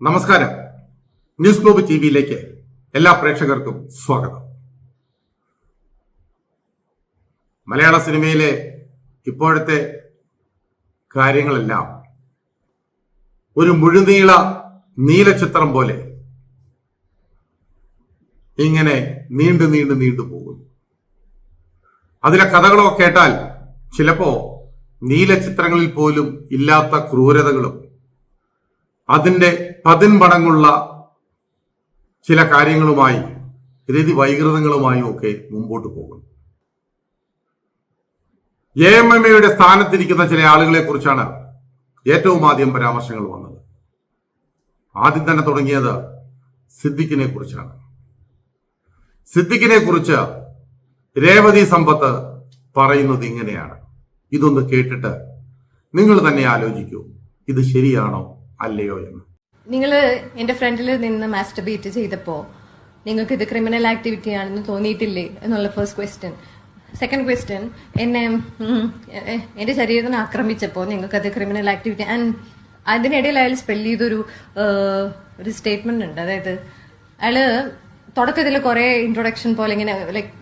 നമസ്കാരം. News globe T വിയിലേക്ക് എല്ലാ പ്രേക്ഷകർക്കും സ്വാഗതം. മലയാള സിനിമയിലെ ഇപ്പോഴത്തെ കാര്യങ്ങളെല്ലാം ഒരു മുഴുനീള നീല ചിത്രം പോലെ ഇങ്ങനെ നീണ്ടു നീണ്ടു നീണ്ടു പോകുന്നു. അതിലെ കഥകളോ കേട്ടാൽ ചിലപ്പോ നീല ചിത്രങ്ങളിൽ പോലും ഇല്ലാത്ത ക്രൂരതകളും അതിന്റെ പതിൻപടങ്ങുള്ള ചില കാര്യങ്ങളുമായി രതി വൈകൃതങ്ങളുമായും ഒക്കെ മുമ്പോട്ട് പോകുന്നു. എ എം എം എയുടെ സ്ഥാനത്തിരിക്കുന്ന ചില ആളുകളെ കുറിച്ചാണ് ഏറ്റവും ആദ്യം പരാമർശങ്ങൾ വന്നത്. ആദ്യം തന്നെ തുടങ്ങിയത് സിദ്ദിഖിനെ കുറിച്ചാണ്. സിദ്ദിഖിനെ കുറിച്ച് രേവതി സമ്പത്ത് പറയുന്നത് ഇങ്ങനെയാണ്. ഇതൊന്ന് കേട്ടിട്ട് നിങ്ങൾ തന്നെ ആലോചിക്കൂ ഇത് ശരിയാണോ അല്ലയോ എന്ന്. നിങ്ങൾ എന്റെ ഫ്രണ്ടിൽ നിന്ന് മാസ്റ്റർബേറ്റ് ചെയ്തപ്പോ നിങ്ങൾക്ക് ഇത് ക്രിമിനൽ ആക്ടിവിറ്റി ആണെന്ന് തോന്നിയിട്ടില്ലേ എന്നുള്ള ഫസ്റ്റ് ക്വസ്റ്റ്യൻ സെക്കൻഡ് ക്വസ്റ്റ്യൻ എന്നെ എന്റെ ശരീരത്തിന് ആക്രമിച്ചപ്പോൾ അത് ക്രിമിനൽ ആക്ടിവിറ്റി ആൻഡ് അതിനിടയിൽ അയാൾ സ്പെൽ ചെയ്തൊരു ഒരു സ്റ്റേറ്റ്മെന്റ് ഉണ്ട്. അതായത് അയാൾ തുടക്കത്തിൽ കുറെ ഇൻട്രൊഡക്ഷൻ പോലെ ഇങ്ങനെ ലൈക്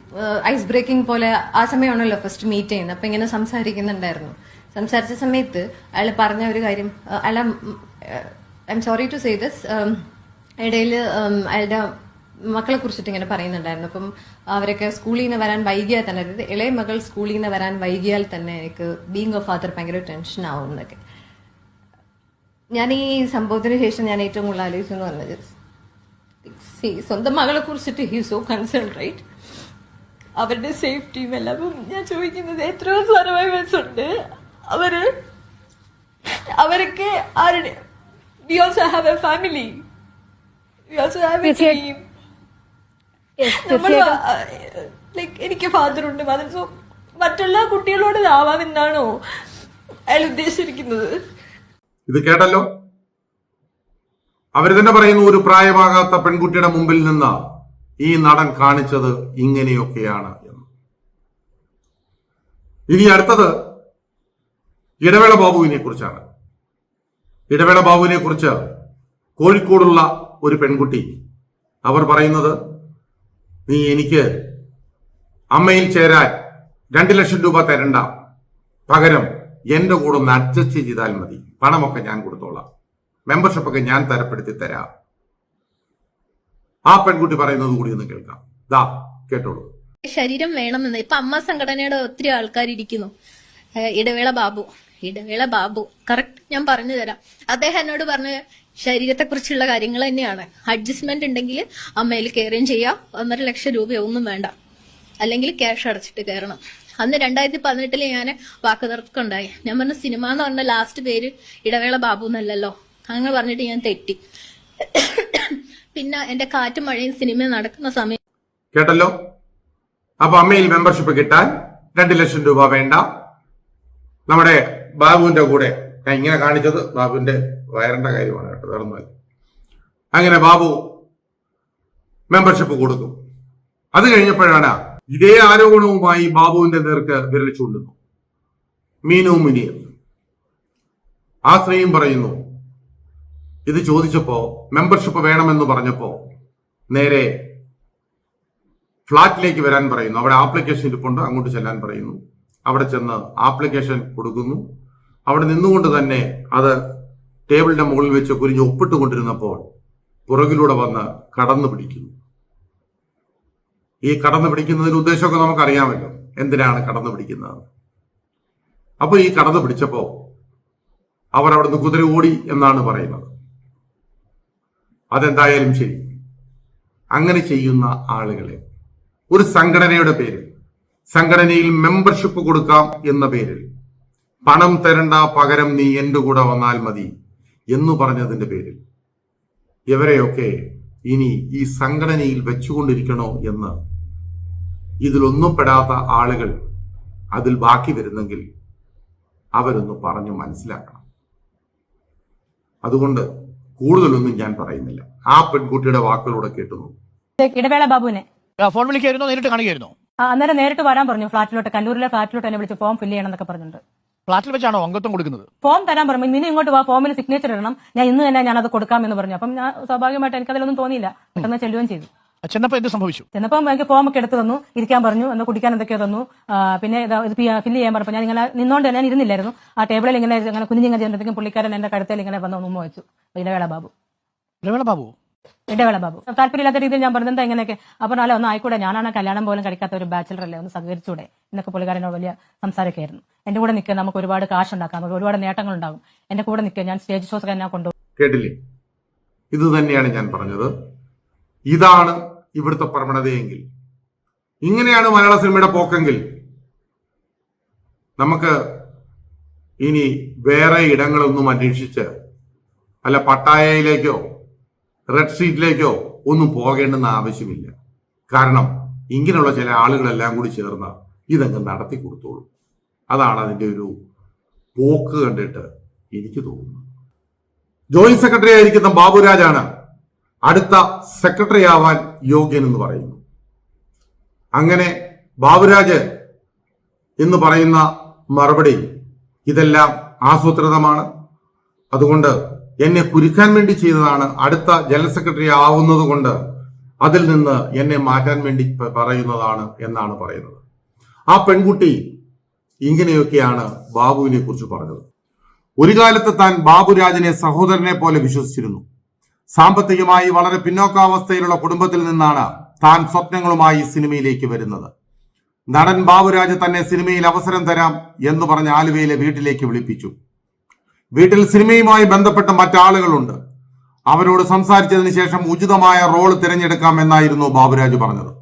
ഐസ് ബ്രേക്കിംഗ് പോലെ ആ സമയമാണല്ലോ ഫസ്റ്റ് മീറ്റ് ചെയ്യുന്നത്. അപ്പൊ ഇങ്ങനെ സംസാരിക്കുന്നുണ്ടായിരുന്നു. സംസാരിച്ച സമയത്ത് അയാൾ പറഞ്ഞ ഒരു കാര്യം അയാൾ I'm sorry to say this ഇടയിൽ അയാളുടെ മക്കളെ കുറിച്ചിട്ട് ഇങ്ങനെ പറയുന്നുണ്ടായിരുന്നു. അപ്പം അവരൊക്കെ സ്കൂളിൽ നിന്ന് വരാൻ വൈകിയാൽ തന്നെ അതായത് ഇളയ മകൾ സ്കൂളിൽ നിന്ന് വരാൻ വൈകിയാൽ തന്നെ എനിക്ക് ബീങ് എ ഫാദർ ഭയങ്കര ടെൻഷൻ ആവും എന്നൊക്കെ. ഞാൻ ഈ സംഭവത്തിന് ശേഷം ഞാൻ ഏറ്റവും കൂടുതൽ ആലോചിച്ചെന്ന് പറഞ്ഞത് see, സ്വന്തം മകളെ കുറിച്ചിട്ട് ഹി സോ കൺസേൺ റൈറ്റ് അവരുടെ സേഫ്റ്റിയും എല്ലാം. ഞാൻ ചോദിക്കുന്നത് എത്രയോ സർവൈവേഴ്സ് ഉണ്ട്. അവർ അവരൊക്കെ ആരുടെ we also have a family we also have a team like എനിക്ക് ഫാദർ ഉണ്ട് മദർ സോ മറ്റുള്ള കുട്ടികളോട് ഇതാവാമെന്നാണോ അയാൾ ഉദ്ദേശിച്ചിരിക്കുന്നത്? ഇത് കേട്ടല്ലോ? അവർ തന്നെ പറയുന്നു ഒരു പ്രായമാകാത്ത പെൺകുട്ടിയുടെ മുമ്പിൽ നിന്ന് ഈ നടൻ കാണിച്ചത് ഇങ്ങനെയൊക്കെയാണ് എന്ന്. ഇനി അടുത്തത് ഇടവേള ബാബുവിനെ കുറിച്ചാണ്. ഇടവേള ബാബുവിനെ കുറിച്ച് കോഴിക്കോടുള്ള ഒരു പെൺകുട്ടി അവർ പറയുന്നത് നീ എനിക്ക് അമ്മയിൽ ചേരാൻ രണ്ട് ലക്ഷം രൂപ തരണ്ട. പകരം എന്റെ കൂടെ ഒന്ന് അഡ്ജസ്റ്റ് ചെയ്താൽ മതി. പണമൊക്കെ ഞാൻ കൊടുത്തോളാം. മെമ്പർഷിപ്പൊക്കെ ഞാൻ തരപ്പെടുത്തി തരാം. ആ പെൺകുട്ടി പറയുന്നത് കൂടി ഒന്ന് കേൾക്കാം. ദാ കേട്ടോളൂ. ശരീരം വേണമെന്ന്. ഇപ്പൊ അമ്മ സംഘടനയുടെ ഒത്തിരി ആൾക്കാർ ഇരിക്കുന്നു ഇടവേള ബാബു. ഇടവേള ബാബു. കറക്റ്റ് ഞാൻ പറഞ്ഞു തരാം. അദ്ദേഹം എന്നോട് പറഞ്ഞ ശരീരത്തെക്കുറിച്ചുള്ള കാര്യങ്ങൾ തന്നെയാണ്. അഡ്ജസ്റ്റ്മെന്റ് ഉണ്ടെങ്കിൽ അമ്മയിൽ കയറുകയും ചെയ്യാം. ഒന്നര ലക്ഷം രൂപയൊന്നും വേണ്ട. അല്ലെങ്കിൽ ക്യാഷ് അടച്ചിട്ട് കയറണം. അന്ന് രണ്ടായിരത്തി പതിനെട്ടിൽ ഞാൻ വാക്കുതർക്കം ഉണ്ടായി ഞാൻ പറഞ്ഞ സിനിമ എന്ന് പറഞ്ഞ ലാസ്റ്റ് പേര് ഇടവേള ബാബു എന്നല്ലല്ലോ. അങ്ങനെ പറഞ്ഞിട്ട് ഞാൻ തെറ്റി. പിന്നെ എന്റെ കാറ്റും മഴയും സിനിമ നടക്കുന്ന സമയം കേട്ടല്ലോ? അപ്പൊ അമ്മയിൽ മെമ്പർഷിപ്പ് കിട്ടാൻ രണ്ട് ലക്ഷം രൂപ വേണ്ട. നമ്മുടെ ബാബുവിന്റെ കൂടെ. ഞാൻ ഇങ്ങനെ കാണിച്ചത് ബാബുവിന്റെ വയറിന്റെ കാര്യമാണ് കേട്ടോ വേറൊന്നുമല്ല അങ്ങനെ ബാബു മെമ്പർഷിപ്പ് കൊടുക്കും അത് കഴിഞ്ഞപ്പോഴാണ് ഇതേ ആരോപണവുമായി ബാബുവിന്റെ നേർക്ക് വിരൽ ചൂണ്ടുന്നു. മീനു മുനിയൻ. ആ സ്ത്രീയും പറയുന്നു ഇത് ചോദിച്ചപ്പോ മെമ്പർഷിപ്പ് വേണമെന്ന് പറഞ്ഞപ്പോ നേരെ ഫ്ലാറ്റിലേക്ക് വരാൻ പറയുന്നു. അവിടെ ആപ്ലിക്കേഷൻ ഇരിപ്പുണ്ട് അങ്ങോട്ട് ചെല്ലാൻ പറയുന്നു. അവിടെ ചെന്ന് ആപ്ലിക്കേഷൻ കൊടുക്കുന്നു. അവിടെ നിന്നുകൊണ്ട് തന്നെ അത് ടേബിളിന്റെ മുകളിൽ വെച്ച് കുരിഞ്ഞ് ഒപ്പിട്ടുകൊണ്ടിരുന്നപ്പോൾ പുറകിലൂടെ വന്ന് കടന്നു പിടിക്കുന്നു. ഈ കടന്നു പിടിക്കുന്നതിന് ഉദ്ദേശമൊക്കെ നമുക്കറിയാമല്ലോ. എന്തിനാണ് കടന്നു പിടിക്കുന്നത്? അപ്പോൾ ഈ കടന്നു പിടിച്ചപ്പോൾ അവർ അവിടുന്ന് കുതിര ഓടി എന്നാണ് പറയുന്നത്. അതെന്തായാലും ശരി. അങ്ങനെ ചെയ്യുന്ന ആളുകളെ. ഒരു സംഘടനയുടെ പേരിൽ. സംഘടനയിൽ മെമ്പർഷിപ്പ് കൊടുക്കാം എന്ന പേരിൽ. പണം തരണ്ട പകരം നീ എന്റെ കൂടെ വന്നാൽ മതി എന്ന് പറഞ്ഞതിന്റെ പേരിൽ. ഇവരെയൊക്കെ ഇനി ഈ സംഘടനയിൽ വെച്ചുകൊണ്ടിരിക്കണോ എന്ന് ഇതിലൊന്നും പെടാത്ത ആളുകൾ അതിൽ ബാക്കി വരുന്നെങ്കിൽ അവരൊന്ന് പറഞ്ഞു മനസ്സിലാക്കണം. അതുകൊണ്ട് കൂടുതലൊന്നും ഞാൻ പറയുന്നില്ല. ആ പെൺകുട്ടിയുടെ വാക്കുകളൂടെ കേട്ടു ഇടവേള ബാബുവിനെ. ഫോൺ വിളിക്കായിരുന്നോ? നേരിട്ട് കാണുകയായിരുന്നോ? ആ, അന്നേരം നേരിട്ട് വരാൻ പറഞ്ഞു. ഫ്ലാറ്റിലോട്ട് കണ്ണൂരിലെ ഫ്ലാറ്റിലോട്ട് എന്നെ വിളിച്ച് ഫോം ഫില്ല് ചെയ്യണം എന്നൊക്കെ പറഞ്ഞിട്ടുണ്ട്. ഫ്ളാറ്റിൽ വെച്ചാണോ അംഗത്വം കൊടുക്കുന്നത്? ഫോം തരാൻ പറഞ്ഞു. നിന്നെ ഇങ്ങോട്ട് വാ ഫോമിൽ സിഗ്നേച്ചർ ഇടണം. ഞാൻ ഇന്ന് തന്നെ ഞാൻ അത് കൊടുക്കാം എന്ന് പറഞ്ഞു. അപ്പം ഞാൻ സ്വാഭാവികമായിട്ട് എനിക്ക് അതിലൊന്നും തോന്നിയില്ല പെട്ടെന്ന് ചെല്ലുകയും ചെയ്തു. ചെന്നപ്പോ എന്ത് സംഭവിച്ചു? ചെന്നപ്പോ എനിക്ക് ഫോം ഒക്കെ എടുത്ത് തന്നു. ഇരിക്കാൻ പറഞ്ഞു. എന്ന് കുടിക്കാൻ എന്തൊക്കെയോ തന്നു. പിന്നെ ഇതാ ഫില്ല് ചെയ്യാൻ പറഞ്ഞു ഞാൻ ഇങ്ങനെ നിന്നോണ്ട് ഞാൻ ഇരുന്നില്ലായിരുന്നു. ആ ടേബിളിൽ ഇങ്ങനെ ഇങ്ങനെ കുഞ്ഞിങ്ങനെ ചെയ്യുമ്പോഴത്തേക്കും പുള്ളിക്കാരൻ എന്റെ കഴുത്തിൽ ഇങ്ങനെ വന്ന് ഉമ്മ വെച്ചു. ഇടവേള ബാബു. ഇടവേള ബാബു. ഇടവേള ബാബു. താല്പര്യമില്ലാത്ത രീതിയിൽ ഞാൻ പറഞ്ഞത് എന്താ ഇങ്ങനെയൊക്കെ അപ്പൊ അല്ല ഒന്ന് ആയിക്കൂടെ. ഞാനാണ് കല്യാണം പോലും കഴിക്കാത്ത ഒരു ബാച്ചിലർ അല്ലേ? ഒന്ന് സഹകരിച്ചൂടെ? എന്നൊക്കെ പുള്ളിക്കാരനോട് വലിയ സംസാരമൊക്കെ ആയിരുന്നു എന്റെ കൂടെ നിൽക്കുക നമുക്ക് ഒരുപാട് കാശ് ഉണ്ടാക്കാം. നമുക്ക് ഒരുപാട് നേട്ടങ്ങൾ ഉണ്ടാകും. എന്റെ കൂടെ നിൽക്കുക ഞാൻ സ്റ്റേജ് ഷോസ് എന്നെ കൊണ്ടുപോകും കേട്ടില്ലേ? ഇത് തന്നെയാണ് ഞാൻ പറഞ്ഞത്. ഇതാണ് ഇവിടുത്തെ പ്രവണതയെങ്കിൽ ഇങ്ങനെയാണ് മലയാള സിനിമയുടെ പോക്കെങ്കിൽ. നമുക്ക് ഇനി വേറെ ഇടങ്ങളൊന്നും അന്വേഷിച്ച് അല്ല പട്ടായയിലേക്കോ റെഡ് സീറ്റിലേക്കോ ഒന്നും പോകേണ്ടെന്ന് ആവശ്യമില്ല. കാരണം ഇങ്ങനെയുള്ള ചില ആളുകളെല്ലാം കൂടി ചേർന്ന് ഇതങ്ങ് നടത്തി കൊടുത്തോളൂ. അതാണ് അതിന്റെ ഒരു പോക്ക് കണ്ടിട്ട് എനിക്ക് തോന്നുന്നത്. ജോയിന്റ് സെക്രട്ടറി ആയിരിക്കുന്ന ബാബുരാജാണ് അടുത്ത സെക്രട്ടറി ആവാൻ യോഗ്യൻ എന്ന് പറയുന്നു. അങ്ങനെ ബാബുരാജ് എന്ന് പറയുന്ന മറുപടി ഇതെല്ലാം ആസൂത്രിതമാണ്. അതുകൊണ്ട് എന്നെ കുരുക്കാൻ വേണ്ടി ചെയ്തതാണ് അടുത്ത ജനറൽ സെക്രട്ടറി ആവുന്നത് കൊണ്ട് അതിൽ നിന്ന് എന്നെ മാറ്റാൻ വേണ്ടി പറയുന്നതാണ് എന്നാണ് പറയുന്നത്. ആ പെൺകുട്ടി ഇങ്ങനെയൊക്കെയാണ് ബാബുവിനെ കുറിച്ച് പറഞ്ഞത്. ഒരു കാലത്ത് താൻ ബാബുരാജിനെ സഹോദരനെ പോലെ വിശ്വസിച്ചിരുന്നു. സാമ്പത്തികമായി വളരെ പിന്നോക്കാവസ്ഥയിലുള്ള കുടുംബത്തിൽ നിന്നാണ് താൻ സ്വപ്നങ്ങളുമായി സിനിമയിലേക്ക് വരുന്നത്. നടൻ ബാബുരാജ് തന്നെ സിനിമയിൽ അവസരം തരാം എന്ന് പറഞ്ഞ് ആലുവയിലെ വീട്ടിലേക്ക് വിളിപ്പിച്ചു. വീട്ടിൽ സിനിമയുമായി ബന്ധപ്പെട്ട മറ്റാളുകളുണ്ട്. അവരോട് സംസാരിച്ചതിന് ശേഷം ഉചിതമായ റോൾ തിരഞ്ഞെടുക്കാം എന്നായിരുന്നു ബാബുരാജ് പറഞ്ഞത്.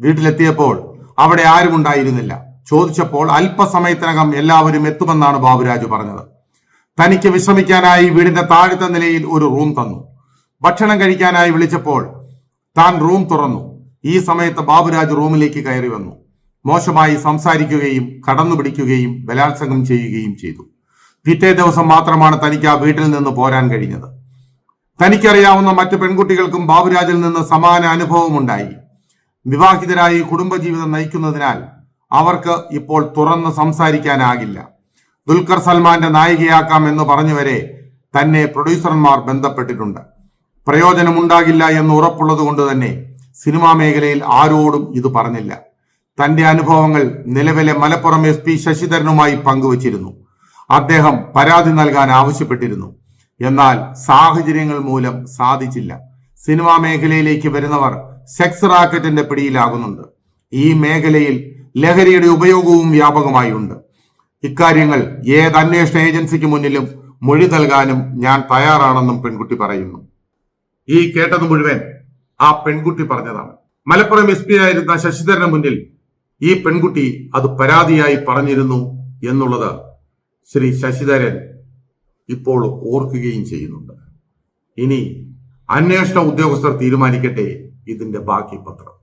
വീട്ടിലെത്തിയപ്പോൾ അവിടെ ആരും ഉണ്ടായിരുന്നില്ല. ചോദിച്ചപ്പോൾ അല്പസമയത്തിനകം എല്ലാവരും എത്തുമെന്നാണ് ബാബുരാജ് പറഞ്ഞത്. തനിക്ക് വിശ്രമിക്കാനായി വീടിന്റെ താഴത്തെ നിലയിൽ ഒരു റൂം തന്നു. ഭക്ഷണം കഴിക്കാനായി വിളിച്ചപ്പോൾ താൻ റൂം തുറന്നു. ഈ സമയത്ത് ബാബുരാജ് റൂമിലേക്ക് കയറി വന്നു. മോശമായി സംസാരിക്കുകയും കടന്നു പിടിക്കുകയും ബലാത്സംഗം ചെയ്യുകയും ചെയ്തു. പിറ്റേ ദിവസം മാത്രമാണ് തനിക്ക് ആ വീട്ടിൽ നിന്ന് പോരാൻ കഴിഞ്ഞത്. തനിക്കറിയാവുന്ന മറ്റു പെൺകുട്ടികൾക്കും ബാബുരാജിൽ നിന്ന് സമാന അനുഭവമുണ്ടായി വിവാഹിതരായി കുടുംബജീവിതം നയിക്കുന്നതിനാൽ അവർക്ക് ഇപ്പോൾ തുറന്ന് സംസാരിക്കാനാകില്ല. ദുൽഖർ സൽമാന്റെ നായികയാക്കാം എന്ന് പറഞ്ഞുവരെ തന്നെ പ്രൊഡ്യൂസർമാർ ബന്ധപ്പെട്ടിട്ടുണ്ട്. പ്രയോജനമുണ്ടാകില്ല എന്ന് ഉറപ്പുള്ളത് കൊണ്ട് തന്നെ സിനിമാ മേഖലയിൽ ആരോടും ഇത് പറഞ്ഞില്ല. തന്റെ അനുഭവങ്ങൾ നിലവിലെ മലപ്പുറം എസ് പി ശശിധരനുമായി പങ്കുവച്ചിരുന്നു. അദ്ദേഹം പരാതി നൽകാൻ ആവശ്യപ്പെട്ടിരുന്നു. എന്നാൽ സാഹചര്യങ്ങൾ മൂലം സാധിച്ചില്ല. സിനിമാ മേഖലയിലേക്ക് വരുന്നവർ സെക്സ് റാക്കറ്റിന്റെ പിടിയിലാകുന്നുണ്ട്. ഈ മേഖലയിൽ ലഹരിയുടെ ഉപയോഗവും വ്യാപകമായി ഉണ്ട്. ഇക്കാര്യങ്ങൾ ഏത് അന്വേഷണ ഏജൻസിക്ക് മുന്നിലും മൊഴി നൽകാനും ഞാൻ തയ്യാറാണെന്നും പെൺകുട്ടി പറയുന്നു. ഈ കേട്ടത് മുഴുവൻ ആ പെൺകുട്ടി പറഞ്ഞതാണ്. മലപ്പുറം എസ് പി ആയിരുന്ന ശശിധരന് മുന്നിൽ ഈ പെൺകുട്ടി അത് പരാതിയായി പറഞ്ഞിരുന്നു എന്നുള്ളത് ശ്രീ ശശിധരൻ ഇപ്പോൾ ഓർക്കുകയും ചെയ്യുന്നുണ്ട്. ഇനി അന്വേഷണ ഉദ്യോഗസ്ഥർ തീരുമാനിക്കട്ടെ ഇതിന്റെ ബാക്കി പത്രം.